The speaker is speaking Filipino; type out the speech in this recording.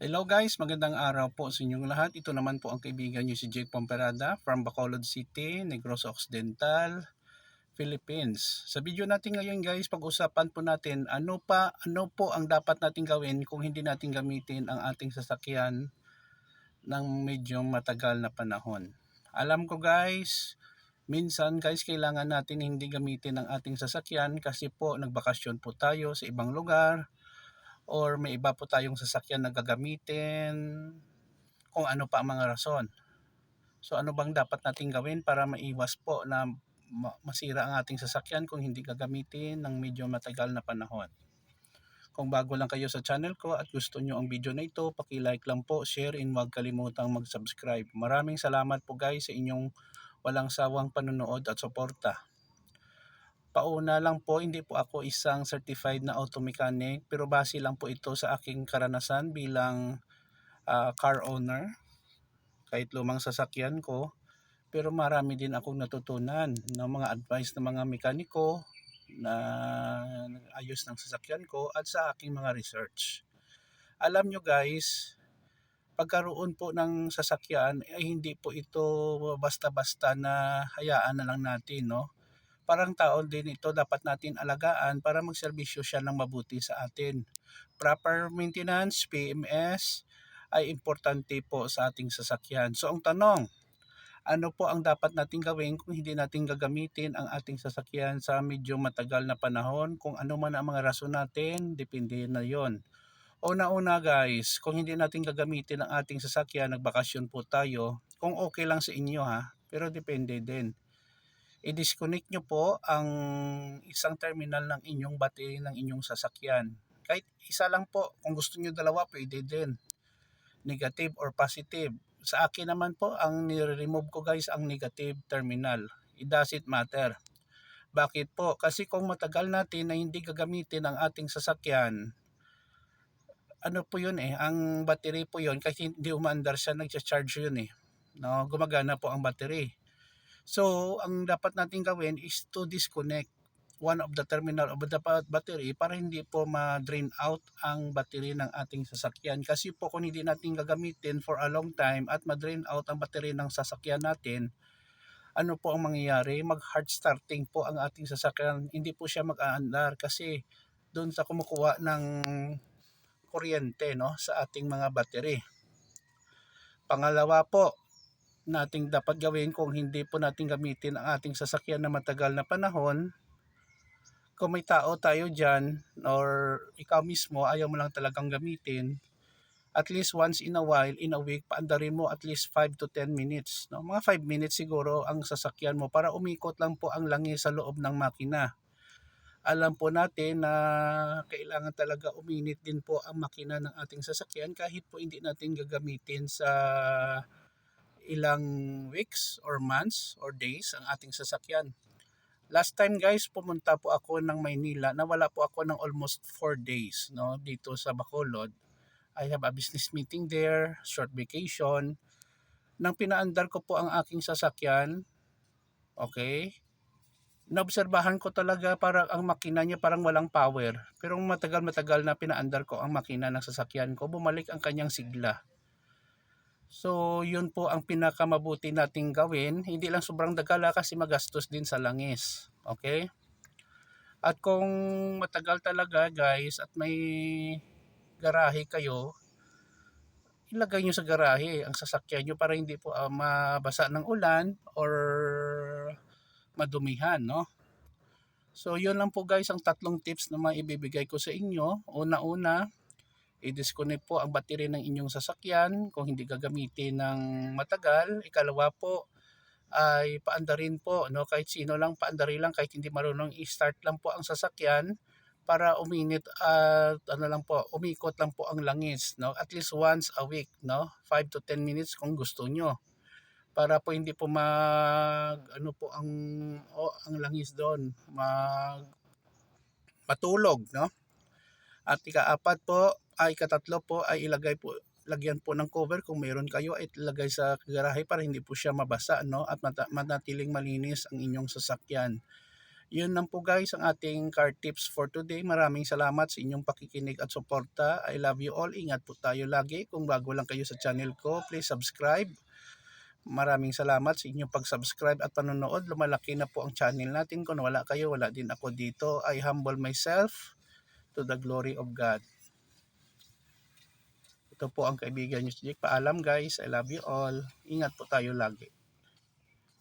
Hello guys, magandang araw po sa inyong lahat. Ito naman po ang kaibigan nyo si Jake Pomperada from Bacolod City, Negros Occidental, Philippines. Sa video natin ngayon guys, pag-usapan po natin ano pa ano po ang dapat natin gawin kung hindi natin gamitin ang ating sasakyan ng medyo matagal na panahon. Alam ko guys, minsan guys kailangan natin hindi gamitin ang ating sasakyan kasi po nagbakasyon po tayo sa ibang lugar or may iba po tayong sasakyan na gagamitin kung ano pa ang mga rason. So ano bang dapat natin gawin para maiwas po na ma- masira ang ating sasakyan kung hindi gagamitin ng medyo matagal na panahon. Kung bago lang kayo sa channel ko at gusto nyo ang video na ito, paki-like lang po, share, and huwag kalimutang mag-subscribe. Maraming salamat po guys sa inyong walang sawang panonood at suporta. Pauna lang po, hindi po ako isang certified na auto mechanic pero base lang po ito sa aking karanasan bilang ah, car owner. Kahit lumang sasakyan ko, pero marami din akong natutunan ng mga advice ng mga mekaniko na ayos ng sasakyan ko at sa aking mga research. Alam nyo guys, pagkaroon po ng sasakyan ay hindi po ito basta-basta na hayaan na lang natin, no? Parang tao din ito dapat natin alagaan para magserbisyo siya ng mabuti sa atin. Proper maintenance, PMS, ay importante po sa ating sasakyan. So ang tanong, ano po ang dapat natin gawin kung hindi natin gagamitin ang ating sasakyan sa medyo matagal na panahon? Kung ano man ang mga rason natin, depende na yon. Una-una guys, kung hindi natin gagamitin ang ating sasakyan, nagbakasyon po tayo, kung okay lang sa inyo ha, pero depende din i-disconnect nyo po ang isang terminal ng inyong battery ng inyong sasakyan. Kahit isa lang po, kung gusto nyo dalawa, pwede din. Negative or positive. Sa akin naman po, ang nire-remove ko guys, ang negative terminal. It doesn't matter. Bakit po? Kasi kung matagal natin na hindi gagamitin ang ating sasakyan, ano po yun eh, ang battery po yun, kasi hindi umaandar siya, nag-charge yun eh. No, gumagana po ang battery. So, ang dapat natin gawin is to disconnect one of the terminal of the battery para hindi po ma-drain out ang battery ng ating sasakyan. Kasi po kung hindi natin gagamitin for a long time at ma-drain out ang battery ng sasakyan natin, ano po ang mangyayari? Mag-hard starting po ang ating sasakyan. Hindi po siya mag-aandar kasi doon sa kumukuha ng kuryente no, sa ating mga battery. Pangalawa po, nating dapat gawin kung hindi po natin gamitin ang ating sasakyan na matagal na panahon. Kung may tao tayo dyan or ikaw mismo ayaw mo lang talagang gamitin, at least once in a while, in a week, paandarin mo at least 5 to 10 minutes. No? Mga 5 minutes siguro ang sasakyan mo para umikot lang po ang langis sa loob ng makina. Alam po natin na kailangan talaga uminit din po ang makina ng ating sasakyan kahit po hindi natin gagamitin sa ilang weeks or months or days ang ating sasakyan. Last time guys, pumunta po ako ng Maynila. Nawala po ako ng almost 4 days no, dito sa Bacolod. I have a business meeting there, short vacation. Nang pinaandar ko po ang aking sasakyan, okay, naobserbahan ko talaga parang ang makina niya parang walang power. Pero matagal-matagal na pinaandar ko ang makina ng sasakyan ko, bumalik ang kanyang sigla. So, yun po ang pinakamabuti nating gawin. Hindi lang sobrang dagala kasi magastos din sa langis. Okay? At kung matagal talaga guys at may garahe kayo, ilagay nyo sa garahe ang sasakyan nyo para hindi po uh, mabasa ng ulan or madumihan, no? So, yun lang po guys ang tatlong tips na maibibigay ko sa inyo. Una-una, i-disconnect po ang battery ng inyong sasakyan kung hindi gagamitin ng matagal. Ikalawa po ay paandarin po, no? kahit sino lang paandarin lang, kahit hindi marunong i-start lang po ang sasakyan para uminit at ano lang po, umikot lang po ang langis, no? At least once a week, no? 5 to 10 minutes kung gusto nyo. Para po hindi po mag ano po ang oh, ang langis doon, mag matulog, no? At ikaapat po, ay katatlo po ay ilagay po lagyan po ng cover kung meron kayo ay ilagay sa garahe para hindi po siya mabasa no at manatiling malinis ang inyong sasakyan. Yun lang po guys ang ating car tips for today. Maraming salamat sa inyong pakikinig at suporta. I love you all. Ingat po tayo lagi. Kung bago lang kayo sa channel ko, please subscribe. Maraming salamat sa inyong pag-subscribe at panonood. Lumalaki na po ang channel natin. Kung wala kayo, wala din ako dito. I humble myself to the glory of God. Ito po ang kaibigan nyo si Jake. Paalam guys. I love you all. Ingat po tayo lagi.